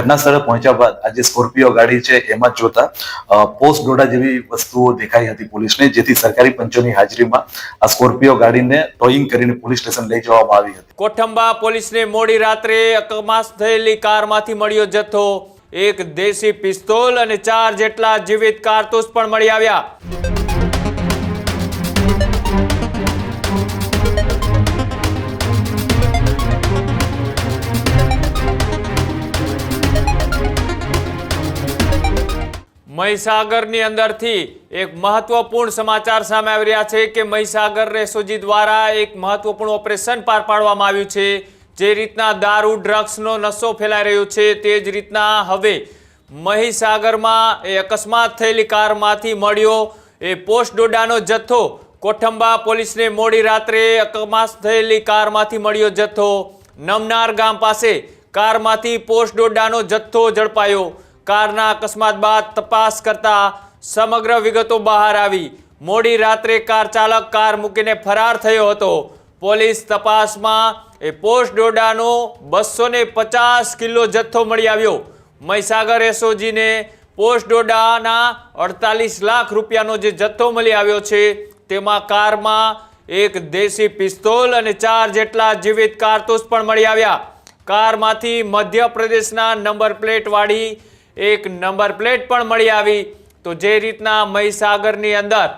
ઘટના સ્થળે પહોંચ્યા બાદ આ સ્કોર્પિયો ગાડી છે એમાં જોતા પોસ્ટ ડોડા જેવી વસ્તુઓ દેખાઈ હતી પોલીસને, જેથી સરકારી પંચોની હાજરીમાં આ સ્કોર્પિયો ગાડીને ટોઈંગ કરીને પોલીસ સ્ટેશન લઈ જવામાં આવી હતી. કોઠંબા પોલીસને મોડી રાત્રે અકસ્માત થયેલી કારમાંથી મળ્યો જથ્થો. એક દેશી પિસ્તોલ અને ચાર જેટલા જીવિત કારતૂસ પણ મળી આવ્યા. મહીસાગરની અંદરથી એક મહત્વપૂર્ણ સમાચાર સામે આવી રહ્યા છે કે મહીસાગર રેસોજી દ્વારા એક મહત્વપૂર્ણ ઓપરેશન પાર પાડવામાં આવ્યું છે. જે રીતના દારૂ, ડ્રગ્સનો નશો ફેલાઈ રહ્યો છે તે જ રીતના હવે મહીસાગરમાં એ અકસ્માત થયેલી કારમાંથી મળ્યો. એ પોસ્ટ ડોડાનો જથ્થો કોઠંબા પોલીસને મોડી રાત્રે અકસ્માત થયેલી કારમાંથી મળ્યો જથ્થો. નમનાર ગામ પાસે કારમાંથી પોસ્ટ ડોડાનો જથ્થો ઝડપાયો. કારના અકસ્માત બાદ તપાસ કરતા સમગ્ર વિગતો બહાર આવી. મોડી રાત્રે કાર ચાલક કાર મૂકીને ફરાર થયો હતો. પોલીસ તપાસમાં એ પોસ્ટ ડોડાનો બસો પચાસ કિલો જથ્થો મળી આવ્યો. મહીસાગર એસઓજીને પોસ્ટ ડોડાના અડતાલીસ લાખ રૂપિયાનો જે જથ્થો મળી આવ્યો છે, તેમાં કારમાં એક દેશી પિસ્તોલ અને ચાર જેટલા જીવિત કારતૂસ પણ મળી આવ્યા. કારમાંથી મધ્યપ્રદેશના નંબર પ્લેટ વાળી એક નંબર પ્લેટ પણ મળી આવી. તો જે રીતના મહીસાગરની અંદર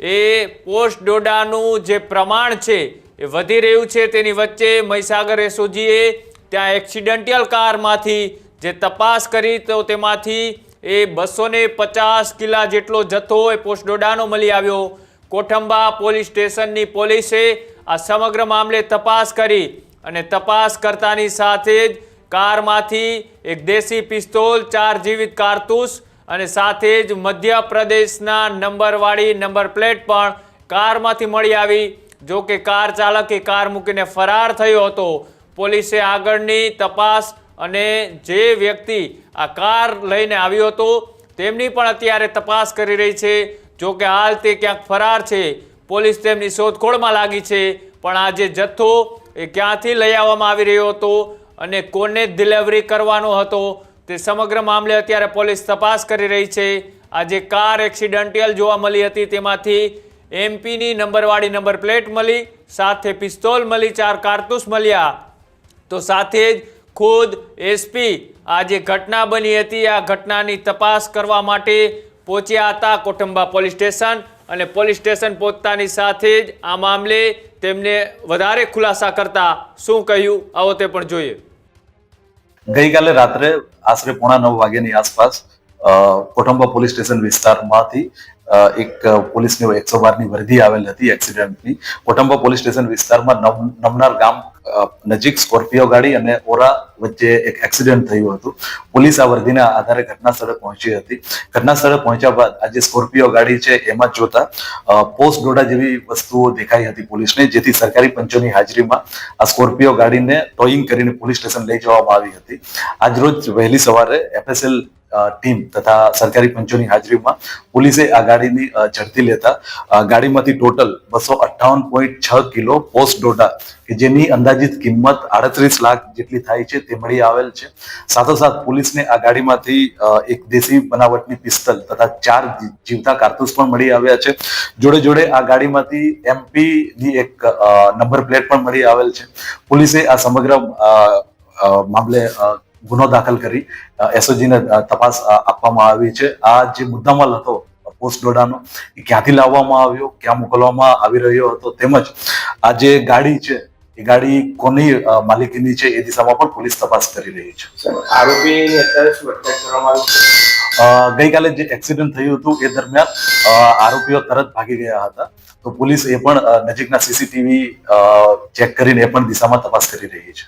એ પોસ્ટ ડોડાનું જે પ્રમાણ છે એ વધી રહ્યું છે, તેની વચ્ચે મહીસાગર એસઓજીએ ત્યાં એક્સિડન્ટિયલ કારમાંથી જે તપાસ કરી, તો તેમાંથી એ બસો પચાસ કિલા જેટલો જથ્થો એ પોસ્ટ ડોડાનો મળી આવ્યો. કોઠંબા પોલીસ સ્ટેશનની પોલીસે આ સમગ્ર મામલે તપાસ કરી અને તપાસ કરતાની સાથે જ કારમાંથી એક દેશી પિસ્તોલ, ચાર જીવિત કારતૂસ અને સાથે જ મધ્યપ્રદેશના નંબરવાળી નંબર પ્લેટ પણ કારમાંથી મળી આવી. જો કે કાર ચાલકે કાર મૂકીને ફરાર થયો હતો. પોલીસે આગળની તપાસ અને જે વ્યક્તિ આ કાર લઈને આવ્યો હતો, તેમની પણ અત્યારે તપાસ કરી રહી છે. જો કે હાલ તે ક્યાંક ફરાર છે, પોલીસ તેમની શોધખોળમાં લાગી છે. પણ આ જે જથ્થો એ ક્યાંથી લઈ આવવામાં આવી રહ્યો હતો અને કોને ડિલિવરી કરવાનો હતો તે સમગ્ર મામલે અત્યારે પોલીસ તપાસ કરી રહી છે. આ જે કાર એક્સિડન્ટિયલ જોવા મળી હતી, તેમાંથી એમપીની નંબરવાળી નંબર પ્લેટ મળી, સાથે પિસ્તોલ મળી, ચાર કારતૂસ મળ્યા. તો સાથે જ ખુદ એસપી આ જે ઘટના બની હતી. આ ઘટનાની તપાસ કરવા માટે પહોંચ્યા હતા કોટંબા પોલીસ સ્ટેશન અને પોલીસ સ્ટેશન પહોંચતાની સાથે જ આ મામલે તેમને વધારે ખુલાસા કરતા શું કહ્યું, આવો તે પણ જોઈએ. ગઈકાલે રાત્રે આશરે પોણા નવ વાગ્યાની આસપાસ કોઠંબા પોલીસ સ્ટેશન વિસ્તારમાંથી એક પોલીસની એકસો બારની વર્ધી આવેલ હતી એક્સિડન્ટની કોઠંબા પોલીસ સ્ટેશન વિસ્તારમાં નમ- નમનાર ગામ નજીક સ્કોર્પિયો ગાડી અને ઓરા વચ્ચે એક એક્સિડન્ટ થયું હતું. પોલીસ આ વર્દીના આધારે ઘટના સ્થળે પહોંચી હતી. ઘટના સ્થળે પહોંચ્યા બાદ આ જે સ્કોર્પિયો ગાડી છે એમાં જોતા પોસ્ટ ડોડા જેવી વસ્તુઓ દેખાઈ હતી પોલીસને, જેથી સરકારી પંચોની હાજરીમાં આ સ્કોર્પિયો ગાડીને ટોઈંગ કરીને પોલીસ સ્ટેશન લઈ જવામાં આવી હતી. આજરોજ વહેલી સવારે એફએસએલ ટીમ તથા સરકારી પંચોની હાજરીમાં પોલીસે આ ગાડીની ઝડપી લેતા ગાડીમાંથી ટોટલ બસો અઠ્ઠાવન પોઈન્ટ છ કિલો પોસ્ટ ડોટા કે જેની અંદાજિત કિંમત આડત્રીસ લાખ જેટલી થાય છે તે મળી આવેલ છે. સાથોસાથ પોલીસને આ ગાડીમાંથી એક દેશી બનાવટની પિસ્તલ તથા ચાર જીવતા કારતૂસ પણ મળી આવ્યા છે. જોડે જોડે આ ગાડીમાંથી એમપી ની એક નંબર પ્લેટ પણ મળી આવેલ છે. પોલીસે આ સમગ્ર મામલે ગુનો દાખલ કરી એસઓજી ને તપાસ આપવામાં આવી છે. આ જે મુદ્દામાલ હતો પોસ્ટ ડોડાનો એ ક્યાંથી લાવવામાં આવ્યો ક્યાં મોકલવામાં આવી રહ્યો હતો તેમજ આ જે ગાડી છે એ ગાડી કોની માલિકીની છે એ દિશામાં પણ પોલીસ તપાસ કરી રહી છે. આરોપીની અત્યારે શું અટક કરવામાં આવી છે? ગઈકાલે જે એક્સિડન્ટ થયું હતું એ દરમિયાન આરોપીઓ તરત ભાગી ગયા હતા. તો પોલીસ એ પણ નજીકના સીસીટીવી ચેક કરીને એ પણ દિશામાં તપાસ કરી રહી છે.